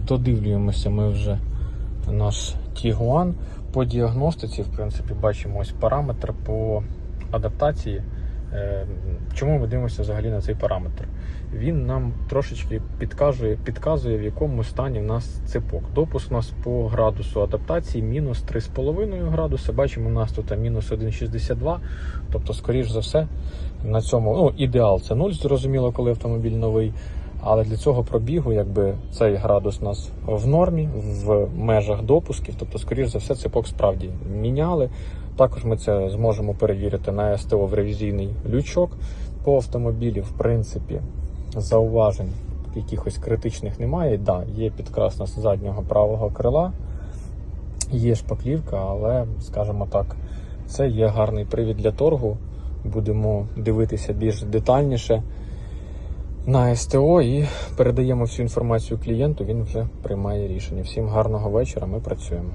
Додивлюємося ми вже наш Tiguan. По діагностиці, в принципі, бачимо ось параметр по адаптації. Е, Чому ми дивимося взагалі на цей параметр? Він нам трошечки підказує, підказує, в якому стані в нас цепок. Допуск у нас по градусу адаптації мінус 3,5 градуса. Бачимо, у нас тут мінус 1,62. Тобто, скоріш за все, на цьому ну, ідеал це 0, зрозуміло, коли автомобіль новий. Але для цього пробігу, якби цей градус у нас в нормі, в межах допусків, тобто, скоріш за все, цепок справді міняли. Також ми це зможемо перевірити на СТО в ревізійний лючок по автомобілі. В принципі, зауважень якихось критичних немає. Да, є підкрас на заднього правого крила, є шпаклівка, але, скажімо так, це є гарний привід для торгу. Будемо дивитися більш детальніше на СТО і передаємо всю інформацію клієнту. Він вже приймає рішення. Всім гарного вечора. Ми працюємо.